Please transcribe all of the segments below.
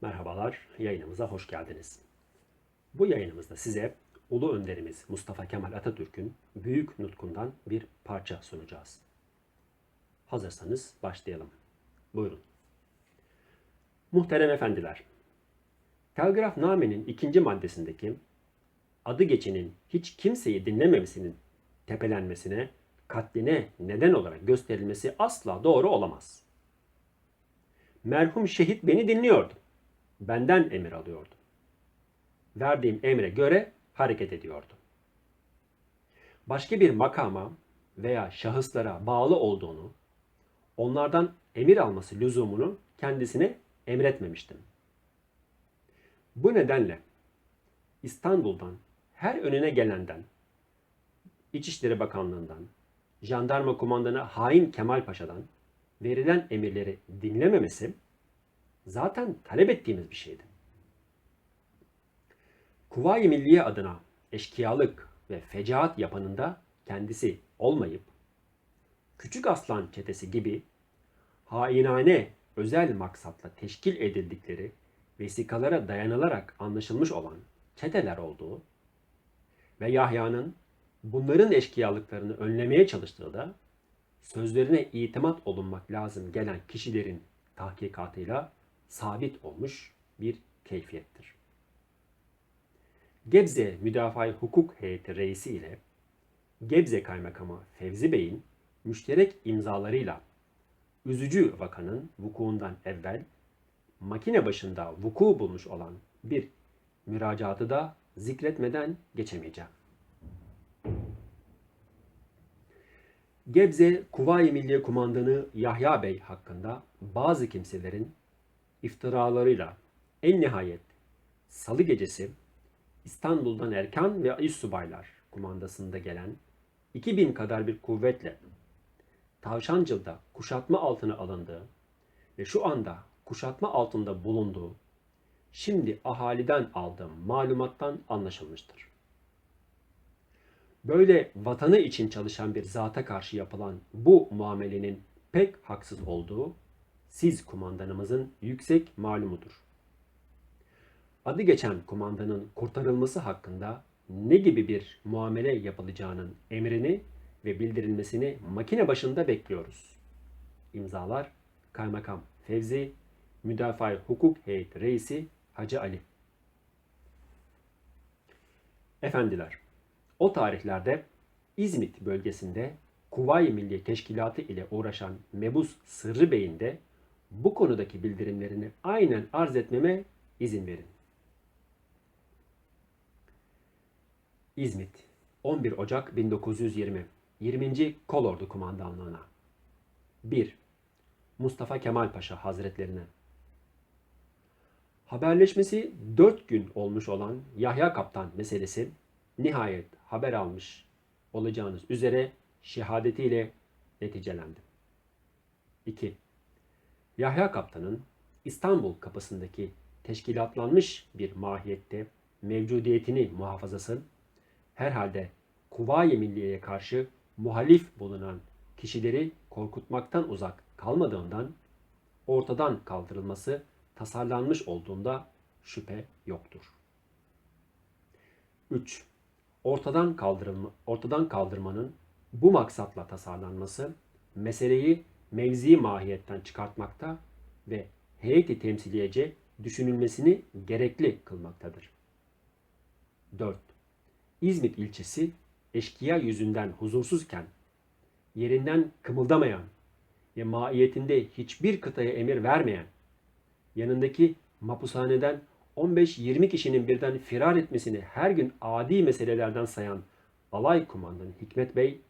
Merhabalar, yayınımıza hoş geldiniz. Bu yayınımızda size Ulu Önderimiz Mustafa Kemal Atatürk'ün büyük nutkundan bir parça sunacağız. Hazırsanız başlayalım. Buyurun. Muhterem efendiler, Telgrafname'nin ikinci maddesindeki adı geçenin hiç kimseyi dinlememesinin tepelenmesine, katline neden olarak gösterilmesi asla doğru olamaz. Merhum şehit beni dinliyordu. Benden emir alıyordu. Verdiğim emre göre hareket ediyordu. Başka bir makama veya şahıslara bağlı olduğunu, onlardan emir alması lüzumunu kendisine emretmemiştim. Bu nedenle İstanbul'dan her önüne gelenden, İçişleri Bakanlığı'ndan, Jandarma Kumandanı Hain Kemal Paşa'dan verilen emirleri dinlememesi zaten talep ettiğimiz bir şeydi. Kuvayi Milliye adına eşkıyalık ve fecaat yapanında kendisi olmayıp, Küçük Aslan çetesi gibi hainane özel maksatla teşkil edildikleri vesikalara dayanılarak anlaşılmış olan çeteler olduğu ve Yahya'nın bunların eşkıyalıklarını önlemeye çalıştığı da sözlerine itimat olunmak lazım gelen kişilerin tahkikatıyla sabit olmuş bir keyfiyettir. Gebze Müdafaa Hukuk Heyeti Reisi ile Gebze Kaymakamı Fevzi Bey'in müşterek imzalarıyla üzücü vakanın vukuundan evvel makine başında vuku bulmuş olan bir müracaatı da zikretmeden geçemeyeceğim. Gebze Kuvayi Milliye Kumandanı Yahya Bey hakkında bazı kimselerin iftiralarıyla en nihayet salı gecesi İstanbul'dan Erkan ve İş Subaylar kumandasında gelen 2000 kadar bir kuvvetle Tavşancıl'da kuşatma altına alındığı ve şu anda kuşatma altında bulunduğu şimdi ahaliden aldığım malumattan anlaşılmıştır. Böyle vatanı için çalışan bir zata karşı yapılan bu muamelenin pek haksız olduğu siz kumandanımızın yüksek malumudur. Adı geçen kumandanın kurtarılması hakkında ne gibi bir muamele yapılacağının emrini ve bildirilmesini makine başında bekliyoruz. İmzalar Kaymakam Fevzi, Müdafaa Hukuk Heyeti Reisi Hacı Ali. Efendiler, o tarihlerde İzmit bölgesinde Kuvayi Milliye Teşkilatı ile uğraşan Mebus Sırrı Bey'in de bu konudaki bildirimlerini aynen arz etmeme izin verin. İzmit 11 Ocak 1920 20. Kolordu Kumandanlığına 1. Mustafa Kemal Paşa Hazretlerine Haberleşmesi 4 gün olmuş olan Yahya Kaptan meselesi nihayet haber almış olacağınız üzere şehadetiyle neticelendi. 2. Yahya Kaptan'ın İstanbul kapısındaki teşkilatlanmış bir mahiyette mevcudiyetini muhafazası herhalde Kuvayi Milliye'ye karşı muhalif bulunan kişileri korkutmaktan uzak kalmadığından ortadan kaldırılması tasarlanmış olduğunda şüphe yoktur. 3. Ortadan kaldırılma, ortadan kaldırmanın bu maksatla tasarlanması meseleyi mevzi mahiyetten çıkartmakta ve heyeti temsiliyece düşünülmesini gerekli kılmaktadır. 4. İzmit ilçesi eşkıya yüzünden huzursuzken yerinden kımıldamayan ve maiyetinde hiçbir kıtaya emir vermeyen yanındaki mapushaneden 15-20 kişinin birden firar etmesini her gün adi meselelerden sayan alay kumandanı Hikmet Bey,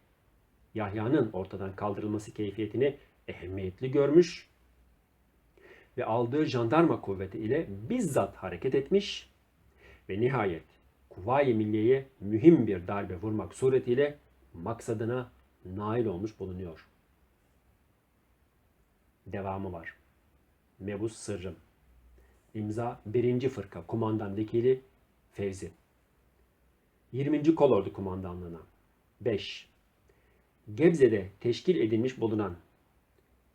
Yahya'nın ortadan kaldırılması keyfiyetini ehemmiyetli görmüş ve aldığı jandarma kuvveti ile bizzat hareket etmiş ve nihayet Kuvayi Milliye'ye mühim bir darbe vurmak suretiyle maksadına nail olmuş bulunuyor. Devamı var. Mebus Sırrım İmza 1. Fırka Kumandan Vekili Fevzi 20. Kolordu Kumandanlığına 5. Gebze'de teşkil edilmiş bulunan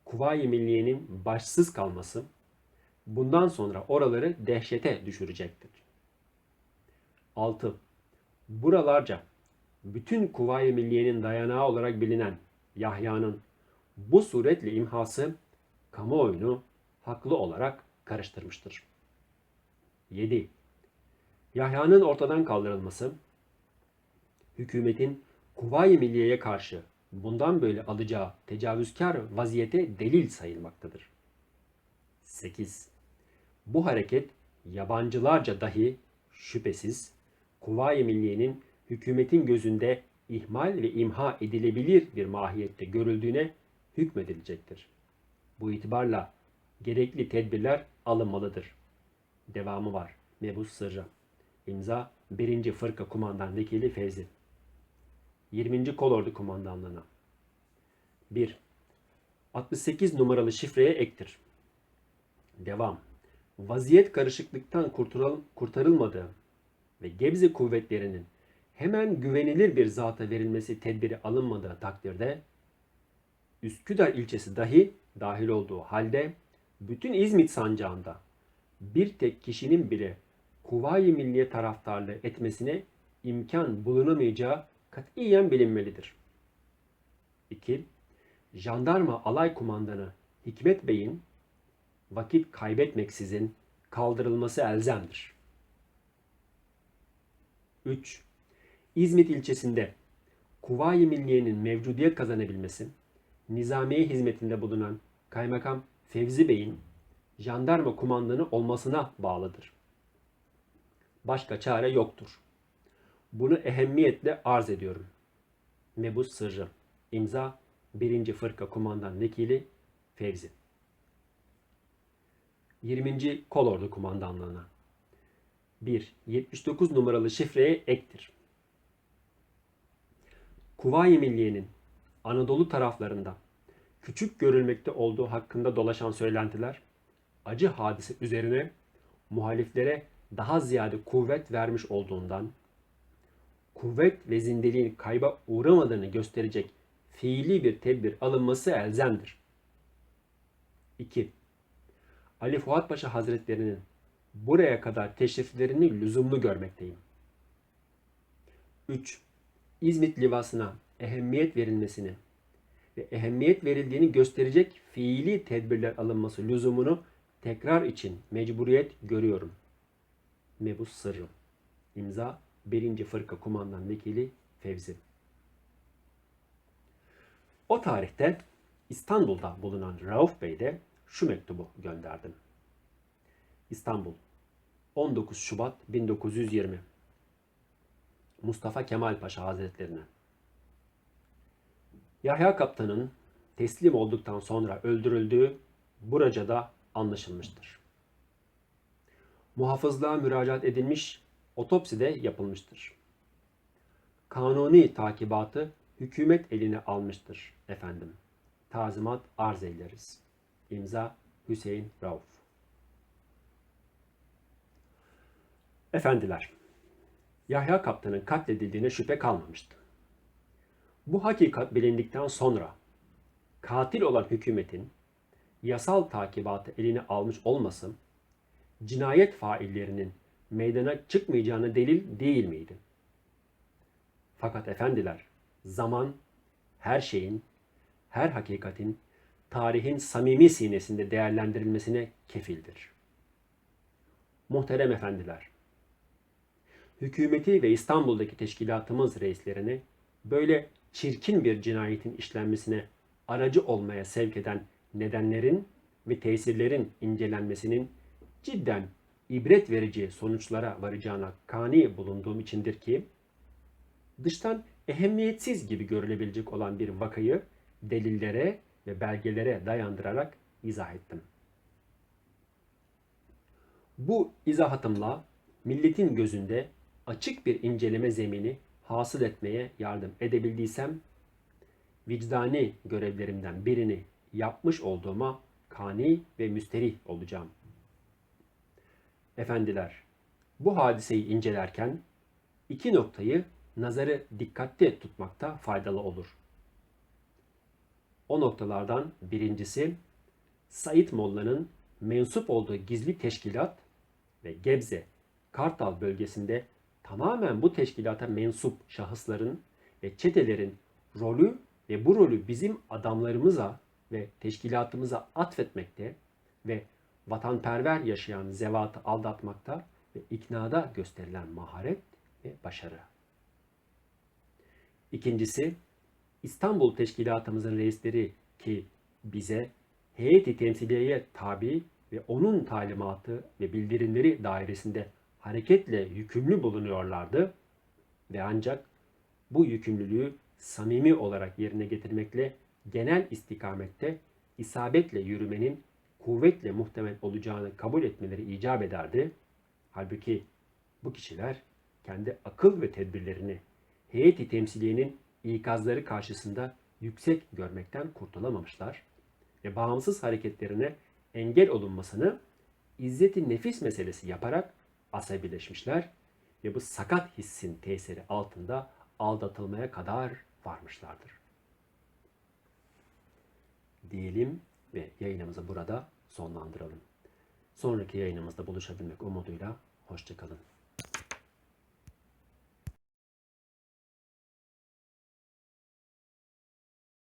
Kuvayi Milliye'nin başsız kalması bundan sonra oraları dehşete düşürecektir. 6. Buralarca bütün Kuvayi Milliye'nin dayanağı olarak bilinen Yahya'nın bu suretle imhası kamuoyunu haklı olarak karıştırmıştır. 7. Yahya'nın ortadan kaldırılması hükümetin Kuvayi Milliye'ye karşı bundan böyle alacağı tecavüzkar vaziyete delil sayılmaktadır. 8. Bu hareket yabancılarca dahi şüphesiz Kuvayi Milliye'nin hükümetin gözünde ihmal ve imha edilebilir bir mahiyette görüldüğüne hükmedilecektir. Bu itibarla gerekli tedbirler alınmalıdır. Devamı var. Mebus Sırrı. İmza 1. Fırka Kumandan Vekili Fevzi. 20. Kolordu Kumandanlığına. 1. 68 numaralı şifreye ektir. Devam. Vaziyet karışıklıktan kurtarıl kurtarılmadığı ve Gebze kuvvetlerinin hemen güvenilir bir zata verilmesi tedbiri alınmadığı takdirde Üsküdar ilçesi dahi dahil olduğu halde bütün İzmit sancağında bir tek kişinin bile Kuvayi Milliye taraftarlığı etmesine imkan bulunamayacağı katiyen bilinmelidir. 2. Jandarma Alay Kumandanı Hikmet Bey'in vakit kaybetmeksizin kaldırılması elzemdir. 3. İzmit ilçesinde Kuvayi Milliye'nin mevcudiyet kazanabilmesi, nizamiye hizmetinde bulunan Kaymakam Fevzi Bey'in jandarma kumandanı olmasına bağlıdır. Başka çare yoktur. Bunu ehemmiyetle arz ediyorum. Mebus Sırrı İmza 1. Fırka Kumandan Vekili Fevzi 20. Kolordu Kumandanlığına 1. 79 numaralı şifreye ektir. Kuvayi Milliye'nin Anadolu taraflarında küçük görülmekte olduğu hakkında dolaşan söylentiler acı hadise üzerine muhaliflere daha ziyade kuvvet vermiş olduğundan kuvvet ve zindeliğin kayba uğramadığını gösterecek fiili bir tedbir alınması elzemdir. 2. Ali Fuat Paşa Hazretlerinin buraya kadar teşriflerini lüzumlu görmekteyim. 3. İzmit livasına ehemmiyet verilmesini ve ehemmiyet verildiğini gösterecek fiili tedbirler alınması lüzumunu tekrar için mecburiyet görüyorum. Mebus Sırrı İmza 1. Fırka Kumandan Vekili Fevzi O tarihte İstanbul'da bulunan Rauf Bey de şu mektubu gönderdim. İstanbul 19 Şubat 1920 Mustafa Kemal Paşa Hazretlerine Yahya Kaptan'ın teslim olduktan sonra öldürüldüğü buraca da anlaşılmıştır. Muhafızlığa müracaat edilmiş, otopsi de yapılmıştır. Kanuni takibatı hükümet eline almıştır efendim. Tazimat arz eyleriz. İmza Hüseyin Rauf. Efendiler, Yahya Kaptan'ın katledildiğine şüphe kalmamıştı. Bu hakikat bilindikten sonra katil olan hükümetin yasal takibatı eline almış olması cinayet faillerinin meydana çıkmayacağını delil değil miydi? Fakat efendiler, zaman her şeyin, her hakikatin tarihin samimi sinesinde değerlendirilmesine kefildir. Muhterem efendiler, hükümeti ve İstanbul'daki teşkilatımız reislerini böyle çirkin bir cinayetin işlenmesine aracı olmaya sevk eden nedenlerin ve tesirlerin incelenmesinin cidden ibret verici sonuçlara varacağına kani bulunduğum içindir ki dıştan ehemmiyetsiz gibi görülebilecek olan bir vakayı delillere ve belgelere dayandırarak izah ettim. Bu izahatımla milletin gözünde açık bir inceleme zemini hasıl etmeye yardım edebildiysem vicdani görevlerimden birini yapmış olduğuma kani ve müsterih olacağım. Efendiler, bu hadiseyi incelerken iki noktayı nazarı dikkatli tutmakta faydalı olur. O noktalardan birincisi Said Molla'nın mensup olduğu gizli teşkilat ve Gebze, Kartal bölgesinde tamamen bu teşkilata mensup şahısların ve çetelerin rolü ve bu rolü bizim adamlarımıza ve teşkilatımıza atfetmekte ve vatanperver yaşayan zevatı aldatmakta ve iknada gösterilen maharet ve başarı. İkincisi, İstanbul Teşkilatımızın reisleri ki bize heyeti temsiliyeye tabi ve onun talimatı ve bildirimleri dairesinde hareketle yükümlü bulunuyorlardı ve ancak bu yükümlülüğü samimi olarak yerine getirmekle genel istikamette isabetle yürümenin kuvvetle muhtemel olacağını kabul etmeleri icap ederdi. Halbuki bu kişiler kendi akıl ve tedbirlerini heyeti temsiliyenin ikazları karşısında yüksek görmekten kurtulamamışlar ve bağımsız hareketlerine engel olunmasını izzeti nefis meselesi yaparak asabileşmişler ve bu sakat hissin tesiri altında aldatılmaya kadar varmışlardır. Diyelim ve yayınımızı burada sonlandıralım. Sonraki yayınımızda buluşabilmek umuduyla hoşçakalın.